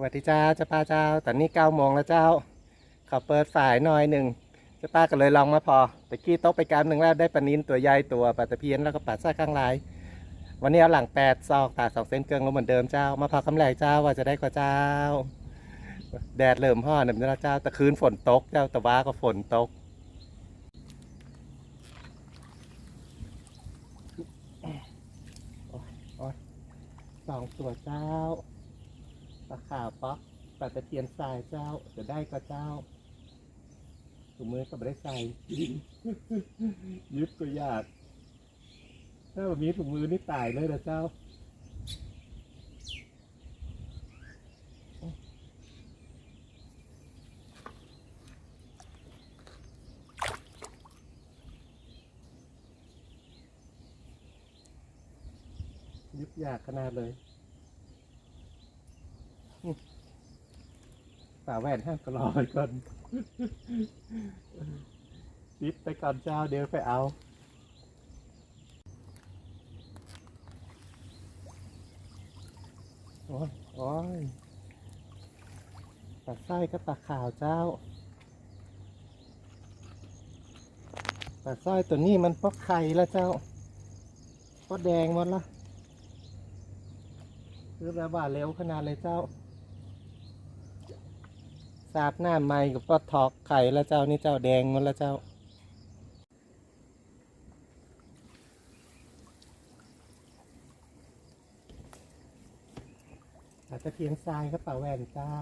สวัสดีเจ้าเจ้าป้าเจ้า ตอนนี้เก้าโมงแล้วเจ้าขอเปิดฝ่ายหน่อยหนึ่งเจ้าป้าก็เลยลองมาพอตะกี้โต๊ะไปกามหนึ่งแล้วได้ปลานินตัวใหญ่ตัวปลาตะเพียนแล้วก็ปลาซ่าข้างลาย วันนี้เอาหลังแปดซอกตาสองเส้นเกลืองลงเหมือนเดิมเจ้า มาพอคำแรกเจ้าว่าจะได้กว่าเจ้า แดดเริ่มห่อหนึ่งแล้วเจ้าแต่คืนฝนตกเจ้าแต่ว่าก็ฝนตกสองตัวเจ้า ปลาขาวป๊อกปลาตะเพียนทรายเจ้าจะได้ก็เจ้าถุงมือก็ไม่ได้ใส่ยึดก็ยาก ถ้าแบบนี้ถุงมือนี่ตายเลยนะเจ้ายึดยากขนาดเลย อืมป่าแหวนห้ามก็รอไปก่อนยึดไปก่อนเจ้าเดี๋ยวไปเอาโอ้ยโอ้ยตัดไส้ก็ตัดข่าวเจ้าตัดไส้ตัวนี้มันปอกไข่แล้วเจ้าปอกแดงหมดละคือแบบว่าเร็วขนาดเลยเจ้า สาดหน้าใหม่กับก็ทอกไข่แล้วเจ้านี่เจ้าแดงหมดแล้วเจ้า อาจจะเพียงทรายกระเป่าแหวนเจ้า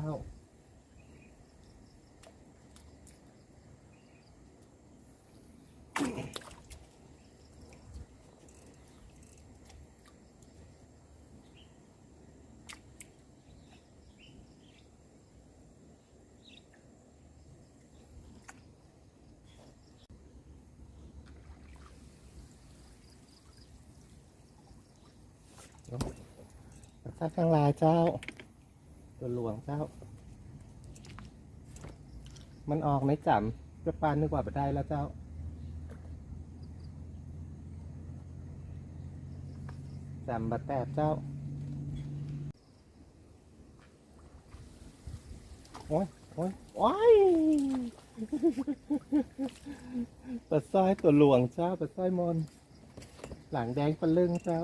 ซาข้างลายเจ้า ตัวหลวงเจ้า มันออกไหมจำจะปานนึกว่าไปได้แล้วเจ้า จำบัดแตบเจ้า โอ้ยโอ้ยโอ้ยปลาสร้อยตัวหลวงเจ้าปลาสร้อยมน หลังแดงปลาลึงเจ้า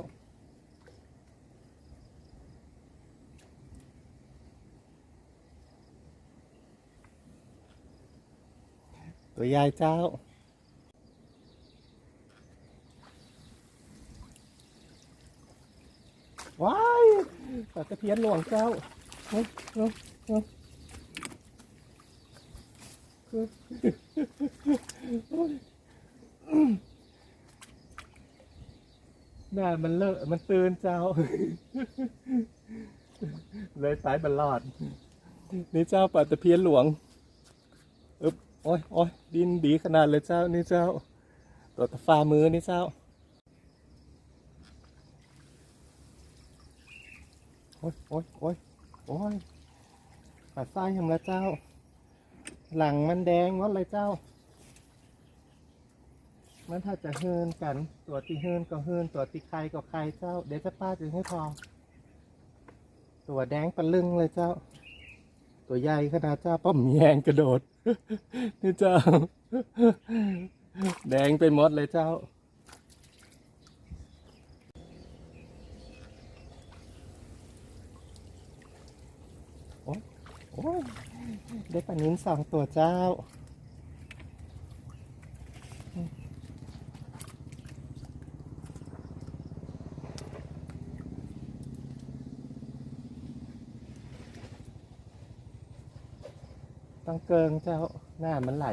ตัวยายเจ้า ว้ายปลาตะเพียนหลวงเจ้าเฮ้ยเฮ้ยเฮ้ยเฮ้ยน่ามันเลอะ มันตื่นเจ้า เลยสายบันลอด นี่เจ้าปลาตะเพียนหลวง โอ้ยโอ้ยดินดีขนาดเลยเจ้า นี่เจ้า ตัวตะฟ้ามือนี่เจ้า โอ้ยโอ้ยโอ้ยโอ้ยปัดไส้ทำแล้วเจ้า หลังมันแดงงดเลยเจ้า มันถ้าจะเฮินกัน ตัวที่เฮินก็เฮินตัวที่ใครก็ใครเจ้า เดี๋ยวจะป้าจึงให้พอ ตัวแดงปะลึงเลยเจ้า ตัวใหญ่ขนาดเจ้าป้อมแยงกระโดด นี่เจ้า แดงไปหมดเลยเจ้า โอ้โอ้ได้ปลานิ้นสองตัวเจ้า ต้งเกิงเจ้าหน้ามันไหล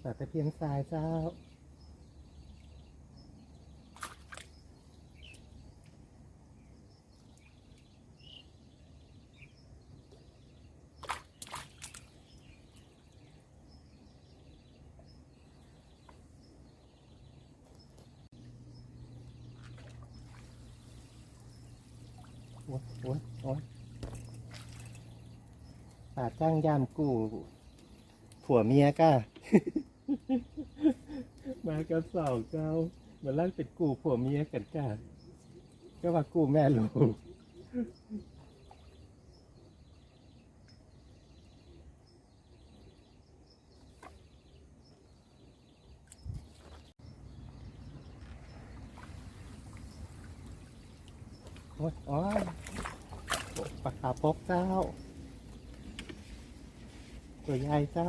แต่ตะเพียงทรายเจ้า อ้ยโอ้ยโอ้ยป่าจ้างยามกูผัวเมียก้า มากันสองเจ้าเหมือนลั่นเป็นกูผัวเมียกันจ้าก็ว่ากูแม่ลูกโอ้ยอ๋อ ปากกาปกเจ้า ตัวใหญ่เจ้า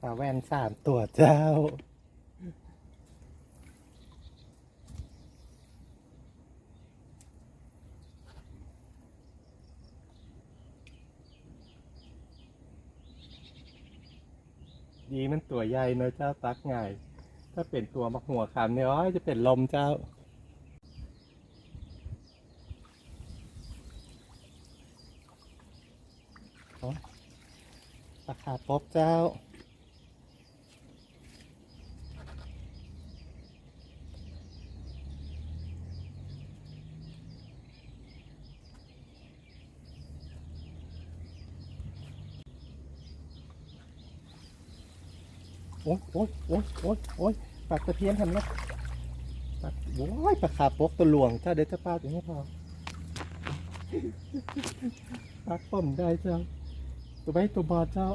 ปลาแว่นสามตัวเจ้า ดีมันตัว ใหญ่เนาะเจ้าตักง่าย ถ้าเป็นตัวมักหัวคำเนี่ยอ้อยจะเป็นลมเจ้าโอ๊ยปลาคาปบเจ้า โอ๊ยโอ๊ยโอ๊ยโอ๊ยโอ๊ยปากตะเพียนทำนะปากโอ้ยปลาขาปกตัวหลวงเจ้าเดี๋ยวจะปาดอย่างนี้พอปักป้อมได้เจ้า ตัวไว้ตัวบอดเจ้า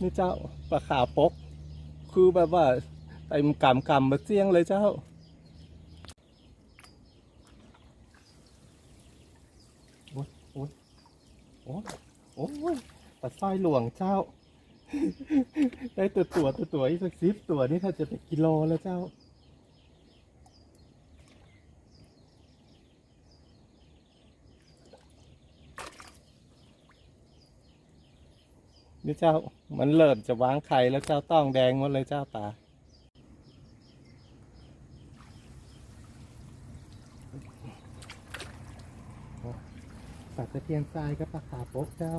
นี่เจ้าปลาขาวปก คือแบบว่าเต็มกำกำมาเจียงเลยเจ้า โอ้ยโอ้ย โอ้โอ้ยปลาสร้อยหลวงเจ้า ได้ตัวตัวตัวตัวอีกสักสิบตัวนี่ถ้าจะเป็นกิโลแล้วเจ้า นี่เจ้า มันเริ่มจะวางไข่แล้วเจ้าต้องแดงหมดเลยเจ้าตาปลา ตะเพียงทรายกับปลาขาโป๊กเจ้า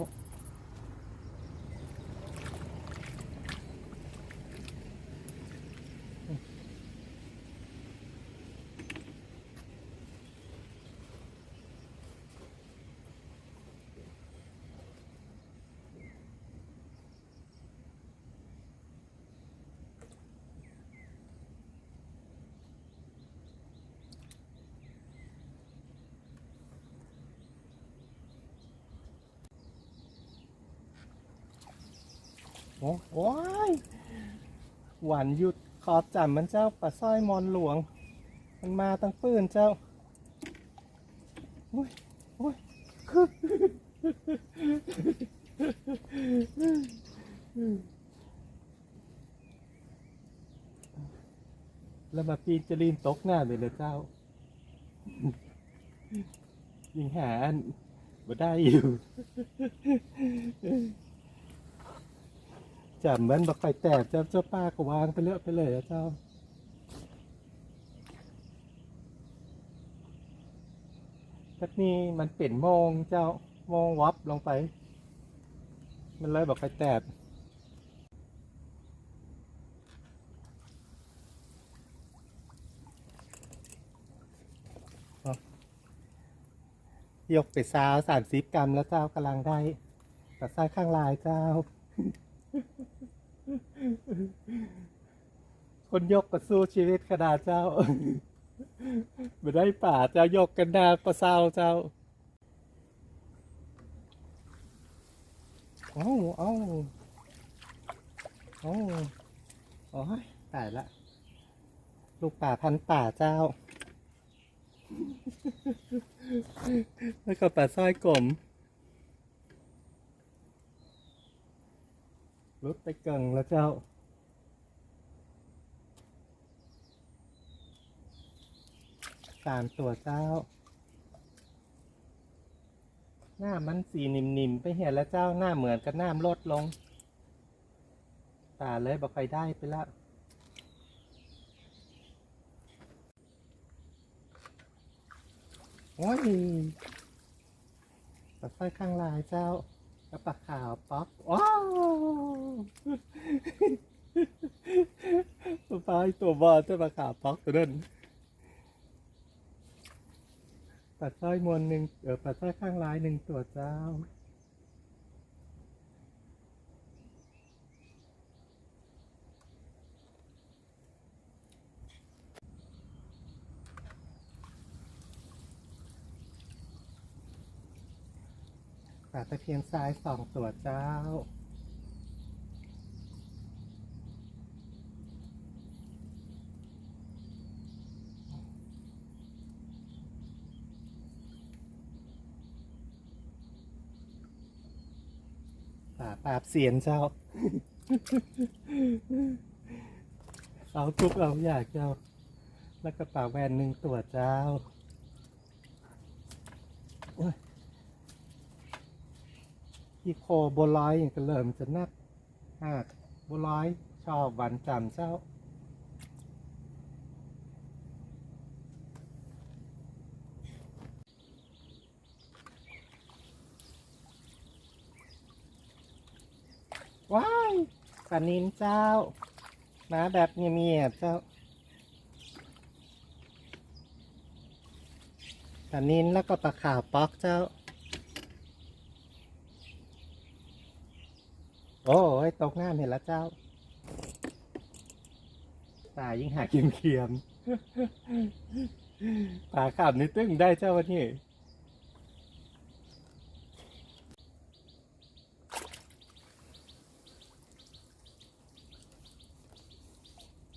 โอ้ยหวานหยุดขอจำมันเจ้าปลาสร้อยมอนหลวง มันมาตั้งปืนเจ้าโอ้ยโอ้ยแล้วมาปีนจะลีนตกหน้าเลยเลยเจ้า ยิงหาอันบ่ได้อยู่ จำมันบักไฟแตกจ้าเจ้าป้าก็วางไปเลือกไปเลยอะเจ้าทักนี้มันเป็นโมงเจ้าโมงวับลงไป มันเลยบักไฟแตกยกไปซาวสามสิบกรัมแล้วเจ้ากำลังได้ตัดไส้ข้างลายเจ้า คนยกก็สู้ชีวิตขนาดเจ้าไม่ได้ป่าเจ้ายกกันดาก็เศร้าเจ้าโอ้โอ้โอ้โอ้ยตายละ ลูกป่าพันป่าเจ้า แล้วก็ป่าสร้อยกลม รถไปเก่งแล้วเจ้า สามตัวเจ้า หน้ามันสีนิ่มๆไปเห็นแล้วเจ้าหน้าเหมือนกับหน้ามลดลง ตาเลยบอกใครได้ไปล้วโอ้ยปลาสร้อยข้างลายเจ้า แล้วปะขาวป๊อกว้าวปลาตัวบอลเจ้าปลาขาวป๊อกตัวนั้นปลาสร้อยมวนหนึ่งเออปลาสร้อยข้างลายหนึ่งตัวเจ้า ปลาตะเพียนทรายสองตัวเจ้า ปลาปราบเสียนเจ้า เอาทุกเอาอยากเจ้า แล้วก็ปลาแวนหนึ่งตัวเจ้าโอ้ย ที่โคบัวลอยอย่างกระเริ่มจะนักหากบัวลอยชอบหวานจำเจ้าว้ายปลานินเจ้ามาแบบเงียบๆเจ้าปลานินแล้วก็ปลาขาวป๊อกเจ้า โอ้ยตกน้ำเห็นแล้วเจ้า ตายิ่งหากินเคียมปลาขับนี่ตึ้งได้เจ้าวันนี้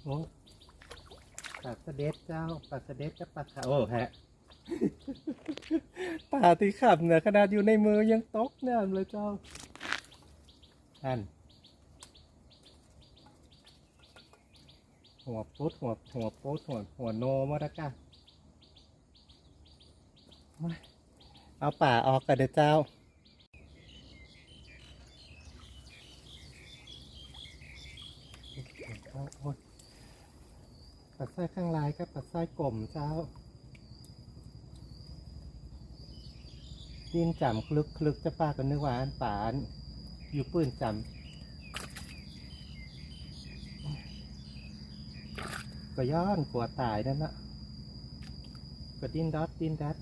โอ้ปลาสะเด็ดเจ้าปลาสะเด็ดกับปลาขาโอ้ฮะปลาที่ขับเนี่ยขนาดอยู่ในมือยังตกน้ำเลยเจ้า อันหัวปุ๊ดหัวหัวปุ๊ดหัวหัวโนมาแล้วกันโอ้ยเอาป่าออกกันเด้อเจ้าปัดไส้ข้างลายกับปัดไส้กลมเจ้าดินจำคลึกคลึกจะป้ากันนึกว่าอันป่าน อยู่ปืนจำก็ย้อนกลัวตายนั่นนะก็ดินดอดดินดัด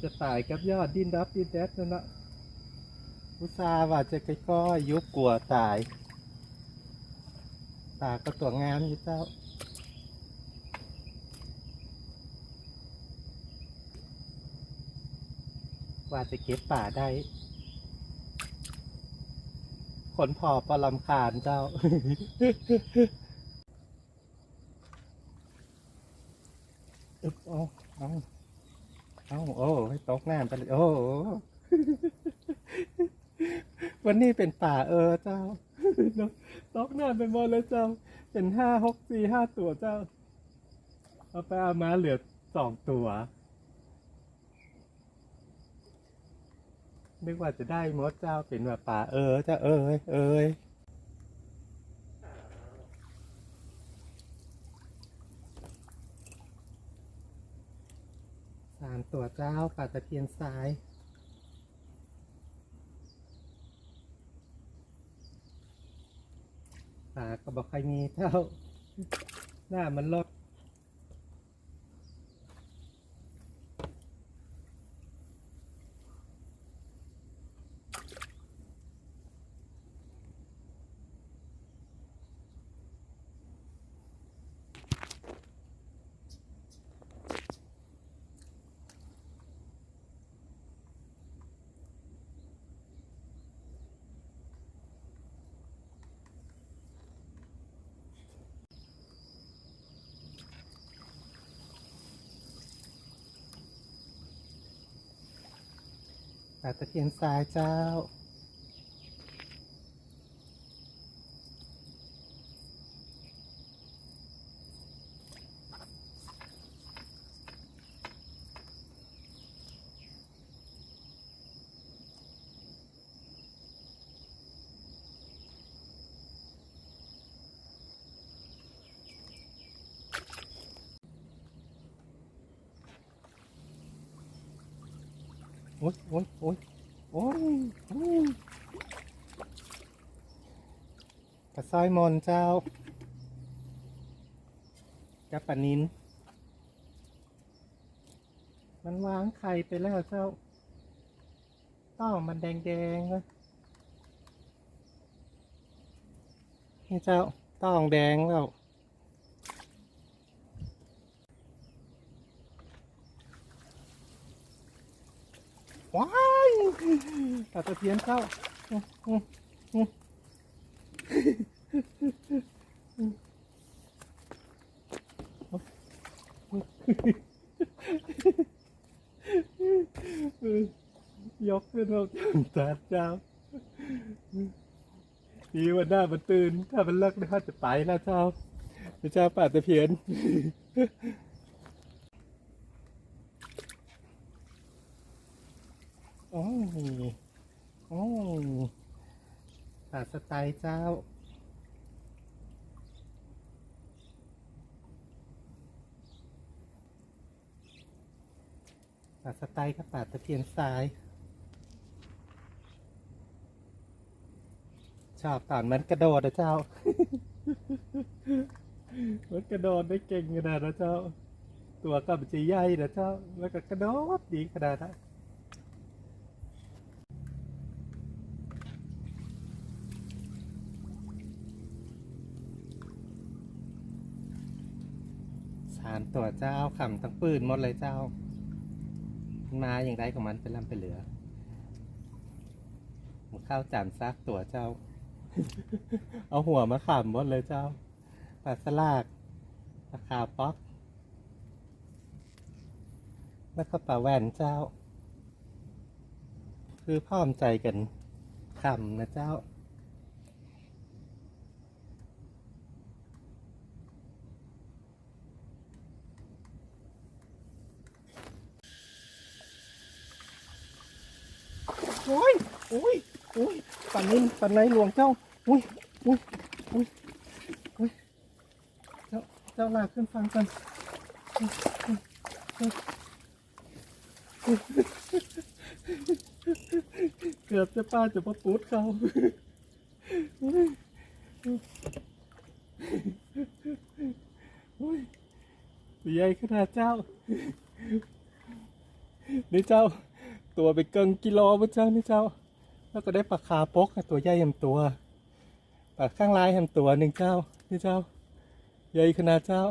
จะตายกับยอดดินดับดินดัดนั่นนะอุตส่าห์ว่าจะก้อยๆยุบกลัวตาย ตาก็ตัวงามอยู่เจ้า ว่าจะเก็บป่าได้ขนพอประลำคาญเจ้า อึ๊บเอาเอาเอาโอ้ยตกน้ำไปเลยโอ้วันนี้เป็นป่าเออเจ้าตกน้ำไปหมดเลยเจ้า เป็นห้าหกสี่ห้าตัวเจ้า เอาไปเอามาเหลือสองตัว นึกว่าจะได้มดเจ้าเป็นแบบป่าเออเจ้าเอ้ยเอ้ยสามตัวเจ้าปลาตะเพียนซ้ายปลาก็บอกใครมีเท่า หน้ามันลด ปลาตะเคียนทรายเจ้า อ้ยโอ้ยโอ้ยโอ้ยโอ้ยกระซอยมอนเจ้ากับปลานิน มันวางไข่ไปแล้วเจ้า ต้องมันแดงๆเลยนี่เจ้าต้องแดงแล้ว ว้ายตาตะเพียนเข้าอื้ออื้ออื้ออยกขึ้นมาตาเจ้าดีวันหน้ามันตื่น ถ้ามันเลิกได้จะไปแล้วเจ้าเจ้าป่าตะเพียน โอ้ยโอ้ย ปลาสไตล์เจ้าปลาสไตล์กับปลาตะเพียนทราย ชอบตอนมันกระโดดนะเจ้า มันกระโดดได้เก่งขนาดนะเจ้า ตัวก็มันจะใหญ่นะเจ้า แล้วก็กระโดดดีขนาดนั้น สามตัวเจ้าขำทั้งปืนหมดเลยเจ้า มาอย่างไรของมันเป็นลำเป็นเหลือมันเข้าจานซากตัวเจ้า เอาหัวมาขำหมดเลยเจ้าปลาสลากปลาคาป๊อก แล้วก็ปลาแว่นเจ้า คือพร้อมใจกันขำนะเจ้า โอ้ยโอ้ยโอ้ยปันนินปันในหลวงเจ้าอุ้ยอุ้ยอุ้ยอุ้ยเจ้าเจ้าลากขึ้นฟังกันเกือบจะป้าจะมาปูดเขาอุ๊ยอุ๊ยใหญ่ขนาดเจ้านี่เจ้า ตัวไปเกิงกิโลพระเจ้านี่เจ้า แล้วก็ได้ปลาคาปกตัวใหญ่แหมตัวปลาข้างลายแหมตัวหนึ่งเจ้านี่เจ้า ใหญ่ขนาดเจ้า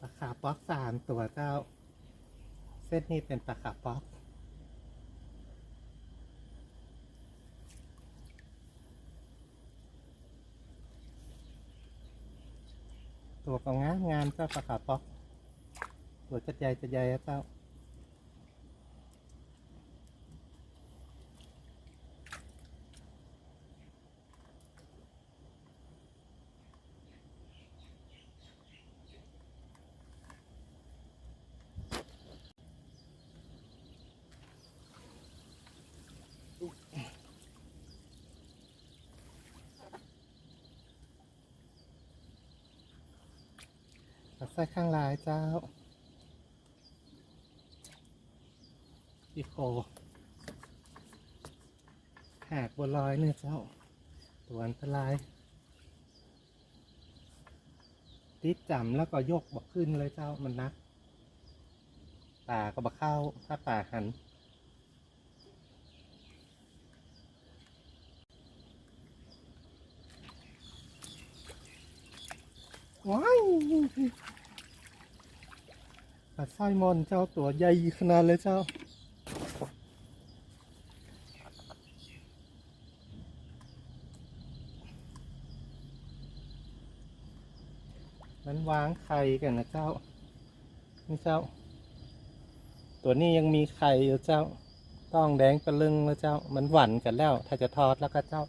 ปลาคาป๊อกสามตัวเจ้า เส้นนี้เป็นปลาคาป๊อก ตัวก็งามงามเจ้าปลาขาป๊อกตัวจัดใหญ่จัดใหญ่อะเจ้า ข้างลายเจ้าอีโคแหกบัวลอยเนี่ยเจ้า ตัวอันตราย ติดจำแล้วก็ยกบกขึ้นเลยเจ้ามันนักป่าก็บกเข้าถ้าป่าหันว้าย ปลาไส้มอนเจ้าตัวใหญ่ขนาดเลยเจ้า มันวางไข่กันนะเจ้า นี่เจ้า ตัวนี้ยังมีไข่อยู่เจ้า ต้องแดงตะลึงแล้วเจ้า มันหวั่นกันแล้ว ถ้าจะทอดแล้วก็เจ้า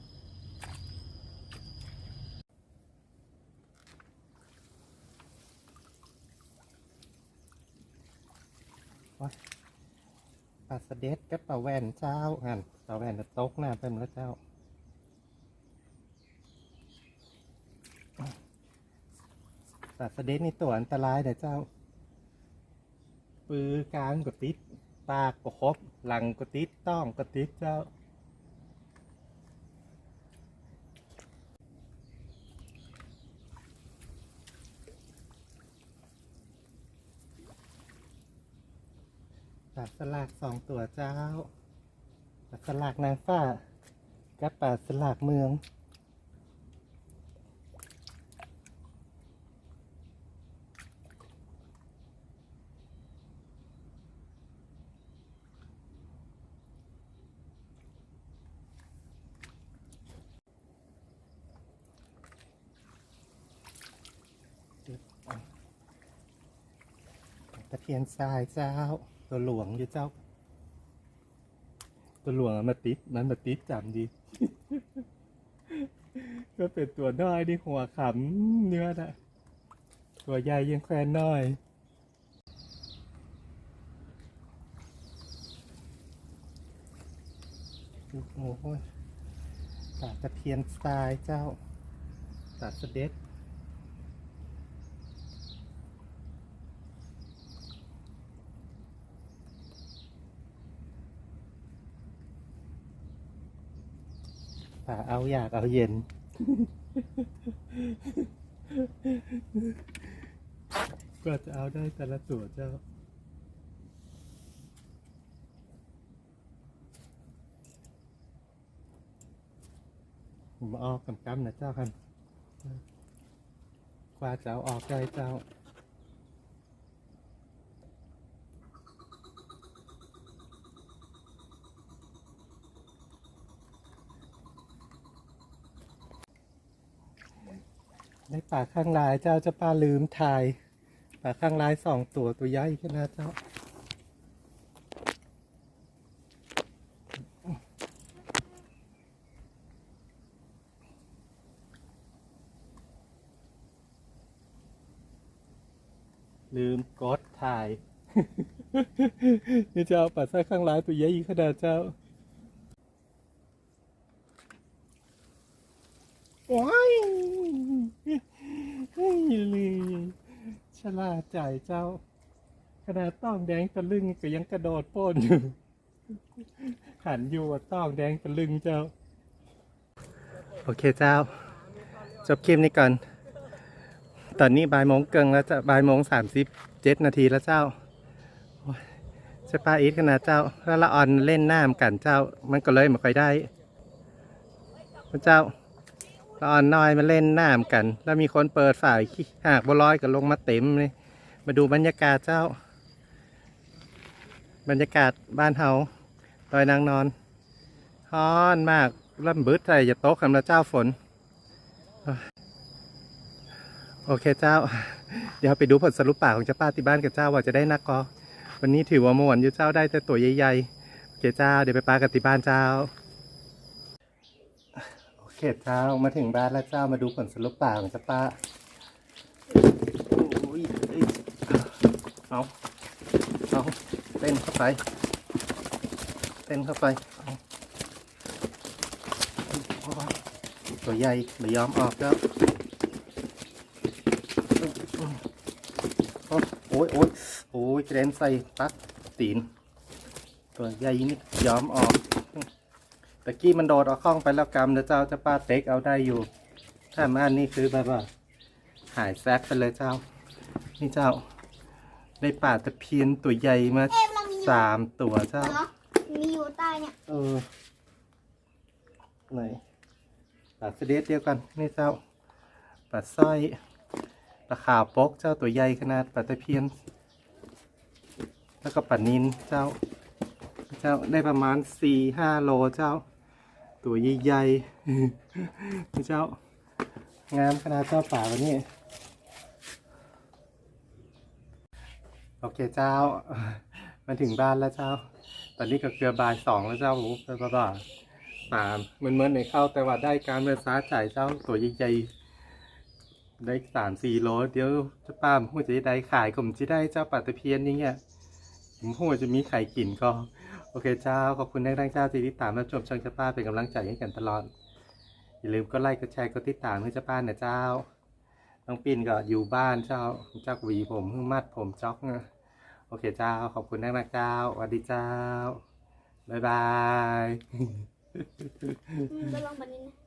ปลาสเด็ดกับปลาแว่นเจ้าอันปลาแว่นจะตกหน้าเต็มแล้วเจ้าปัสเด็ดนี่ตัวอันตรายแต่เจ้า ปือกลางก็ติด ปากก็ครบหลังก็ติดต้องก็ติดเจ้า ตัดสลากสองตัวเจ้าตัดสลากนางฟ้า กับปาสลากเมือง ตะเพียนทรายเจ้า ตัวหลวงอยู่เจ้า ตัวหลวงมาติดมันมาติดจำดี ก็เป็นตัวน้อยที่หัวขำเนื้อนะตัวใหญ่ยังแควนน้อยโอ้โหตาตะเพียนทรายเจ้าตาเสด็จ ป่าเอาอยากเอาเย็น ก็จะเอาได้แต่ละตัวเจ้า ผมออกกำกำนะเจ้าคันกว่าจะเอาออกได้เจ้า ในป่าข้างลายเจ้าจะป้าลืมถ่าย ป่าข้างลายสองตัวตัวใหญ่ขนาดเจ้าลืมกดถ่าย นี่เจ้าป่าซ่าข้างลายตัวใหญ่ขนาดเจ้าว้าย ฮ้ยเลยฉลาดใจายเจ้า ขนาดต้องแดงตะลึงก็ยังกระโดดโป้นอยู่หันอยู่ว่าต้องแดงตะลึงเจ้า โอเคเจ้า จบคลิปนี้ก่อน ตอนนี้บ่ายโมงเกิงแล้วจะบ่ายโมงสามสิบเจ็ดนาทีแล้วเจ้าโอ้ยจะปาอีทขนาดเจ้า แล้วละออนเล่นน้ำกันเจ้า มันก็เลยไม่ค่อยได้ พระเจ้า ตอนน้อยมาเล่นน้ำกัน แล้วมีคนเปิดฝ่ายหากบัวลอยก็ลงมาเต็มเลยมาดูบรรยากาศเจ้า บรรยากาศบ้านเฮาดอยนางนอนฮ้อนมากร่ำบึดใจจะตกคำละเจ้าฝน โอเคเจ้า เดี๋ยวไปดูผลสรุปปากของเจ้าป้าที่บ้านกับเจ้าว่าจะได้นักกอวันนี้ถือว่าม่วนอยู่เจ้าได้แต่ตัวใหญ่ๆโอเคเจ้าเดี๋ยวไปปากันที่บ้านเจ้า เคเจ้ามาถึงบ้านแล้วเจ้ามาดูผลสรุปป่าของจ้าป้าโอ้ยเอ้ยเอาเอาเต้นเข้าไป เต้นเข้าไปเอาตัวใหญ่ไม่ยอมออกแล้วโอ้ยโอ้ยโอ้ยกระเด็นใส่ปักตีน ตัวใหญ่นี่ยอมออก ตะกี้มันโดดเอาข้องไปแล้วกำเดี๋ยวเจ้าจะป้าเต็กเอาได้อยู่ ถ้ามาอันนี้คือแบบว่าหายแซกไปเลยเจ้า นี่เจ้า ได้ป่าตะเพียนตัวใหญ่มาเอ๊ะเรามีอยู่ สามตัวเจ้า เนาะมีอยู่ใต้เนี่ยเออไหนป่าเสด็จเดียวกันนี่เจ้าป่าสร้อยปลาขาวปกเจ้าตัวใหญ่ขนาดป่าตะเพียน แล้วก็ป่านินเจ้า เจ้าได้ประมาณสี่ห้าโลเจ้า ตัวใหญ่ๆนี่เจ้างามขนาดเจ้าป่าวันนี้ โอเคเจ้า มาถึงบ้านแล้วเจ้า ตอนนี้ก็เกือบบ่ายสองแล้วเจ้าโอ้โหเป็นบ้าป่าเหมือนเหมือนในเข้าแต่ว่าได้การเมื่อซ้าจ่ายเจ้าตัวใหญ่ๆได้สามสี่โลเดี๋ยวจะป้ามหัวจะได้ขายผมจะได้เจ้าปลาตะเพียนอย่างเงี้ยผมหัวจะมีไข่กินก็ โอเคเจ้า ขอบคุณนักแรงเจ้าที่ติดตามและชมช่องเจ้าป้าเป็นกำลังใจให้กันตลอด อย่าลืมก็ไลค์ก็แชร์ก็ติดตามเพื่อเจ้าป้านะเจ้า น้องปิ่นก็อยู่บ้านเจ้าเจ้าหวีผมมัดผมจ็อกโอเคเจ้า ขอบคุณนักแรงเจ้าสวัสดีเจ้า บ๊ายบาย ก็ลองบันนี้